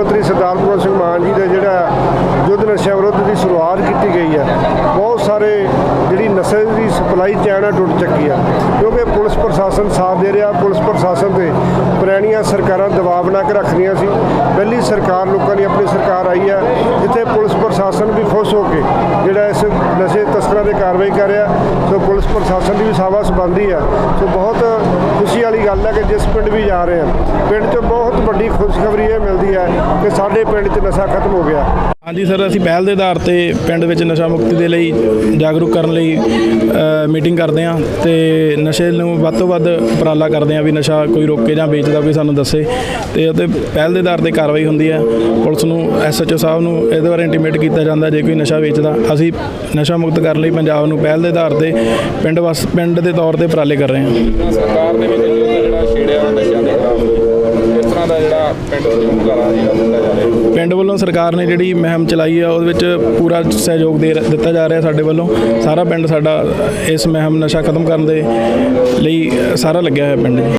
ਮੰਤਰੀ ਸਰਦਾਰ ਭਗਵੰਤ ਸਿੰਘ ਮਾਨ ਜੀ ਦਾ ਜਿਹੜਾ ਯੁੱਧ ਨਸ਼ਿਆਂ ਵਿਰੁੱਧ ਦੀ ਸ਼ੁਰੂਆਤ ਕੀਤੀ ਗਈ ਹੈ, ਬਹੁਤ ਸਾਰੇ ਜਿਹੜੀ ਨਸ਼ੇ ਦੀ ਸਪਲਾਈ ਚੈਨ ਆ, ਟੁੱਟ ਚੱਕੀ ਆ। ਕਿਉਂਕਿ ਪੁਲਿਸ ਪ੍ਰਸ਼ਾਸਨ ਸਾਥ ਦੇ ਰਿਹਾ, ਪੁਲਿਸ ਪ੍ਰਸ਼ਾਸਨ ਤੇ ਪੁਰਾਣੀਆਂ ਸਰਕਾਰਾਂ ਦਬਾਅ ਬਣਾ ਕੇ ਰੱਖਦੀਆਂ ਸੀ। ਪਹਿਲੀ ਸਰਕਾਰ ਲੋਕਾਂ ਦੀ ਆਪਣੀ ਸਰਕਾਰ ਆਈ ਹੈ ਜਿੱਥੇ ਪੁਲਿਸ ਪ੍ਰਸ਼ਾਸਨ ਵੀ ਖੁਸ਼ ਹੋ ਕੇ ਜਿਹੜਾ ਇਸ ਨਸ਼ੇ ਤਸਕਰਾਂ ਤੇ ਕਾਰਵਾਈ ਕਰ ਰਿਹਾ, ਸੋ ਪੁਲਿਸ ਪ੍ਰਸ਼ਾਸਨ ਦੀ ਵੀ ਸਾਵਾਸ ਸੰਬੰਧੀ ਆ। ਸੋ ਬਹੁਤ ਖੁਸ਼ੀ ਵਾਲੀ ਗੱਲ ਹੈ ਕਿ ਜਿਸ ਪਿੰਡ ਵੀ ਜਾ ਰਹੇ ਹਾਂ ਪਿੰਡ 'ਚ ਬਹੁਤ ਵੱਡੀ ਖੁਸ਼ਖਬਰੀ ਇਹ ਮਿਲਦੀ ਹੈ ਕਿ ਸਾਡੇ ਪਿੰਡ 'ਚ ਨਸ਼ਾ ਖਤਮ ਹੋ ਗਿਆ। ਹਾਂਜੀ ਸਰ ਅਸੀਂ ਪਹਿਲ ਦੇ ਆਧਾਰ ਤੇ ਪਿੰਡ ਵਿੱਚ ਨਸ਼ਾ ਮੁਕਤੀ ਦੇ ਲਈ ਜਾਗਰੂਕ ਕਰਨ ਲਈ ਮੀਟਿੰਗ ਕਰਦੇ ਹਾਂ ਤੇ ਨਸ਼ੇ ਨੂੰ ਵੱਧ ਤੋਂ ਵੱਧ ਉਪਰਾਲਾ ਕਰਦੇ ਹਾਂ ਵੀ ਨਸ਼ਾ ਕੋਈ ਰੋਕੇ ਜਾਂ ਵੇਚਦਾ ਕੋਈ ਸਾਨੂੰ ਦੱਸੇ ਤੇ ਉਹਤੇ ਪਹਿਲ ਦੇ ਆਧਾਰ ਤੇ ਕਾਰਵਾਈ ਹੁੰਦੀ ਹੈ। ਪੁਲਿਸ ਨੂੰ ਐਸਐਚਓ ਸਾਹਿਬ ਨੂੰ ਇਹਦੇ ਬਾਰੇ ਇੰਟੀਮੇਟ ਕੀਤਾ ਜਾਂਦਾ ਜੇ ਕੋਈ ਨਸ਼ਾ ਵੇਚਦਾ। ਅਸੀਂ ਨਸ਼ਾ ਮੁਕਤ ਕਰਨ ਲਈ ਪੰਜਾਬ ਨੂੰ ਪਹਿਲ ਦੇ ਆਧਾਰ ਤੇ ਪਿੰਡ ਵਸ ਪਿੰਡ ਦੇ ਤੌਰ ਤੇ ਉਪਰਾਲੇ ਕਰ ਰਹੇ ਹਾਂ। ਸਰਕਾਰ ਨੇ ਵੀ ਯੁੱਧ ਜਿਹੜਾ ਛੇੜਿਆ ਨਸ਼ਿਆਂ ਦੇ ਖਿਲਾਫ ਇਸ ਤਰ੍ਹਾਂ ਦਾ ਜਿਹੜਾ ਪਿੰਡ ਨੂੰ ਹੁੰਗਾਰਾ ਜਿਹੜਾ ਦਿੱਤਾ ਜਾ ਰਿਹਾ। ਪਿੰਡ ਵੱਲੋਂ ਸਰਕਾਰ ਨੇ ਜਿਹੜੀ ਮਹਿਮ ਚਲਾਈ ਆ, ਉਹਦੇ ਵਿੱਚ ਪੂਰਾ ਸਹਿਯੋਗ ਦੇ ਦਿੱਤਾ ਜਾ ਰਿਹਾ ਸਾਡੇ ਵੱਲੋਂ। ਸਾਰਾ ਪਿੰਡ ਸਾਡਾ ਇਸ ਮੁਹਿੰਮ ਨਸ਼ਾ ਖਤਮ ਕਰਨ ਦੇ ਲਈ ਸਾਰਾ ਲੱਗਿਆ ਹੋਇਆ ਪਿੰਡ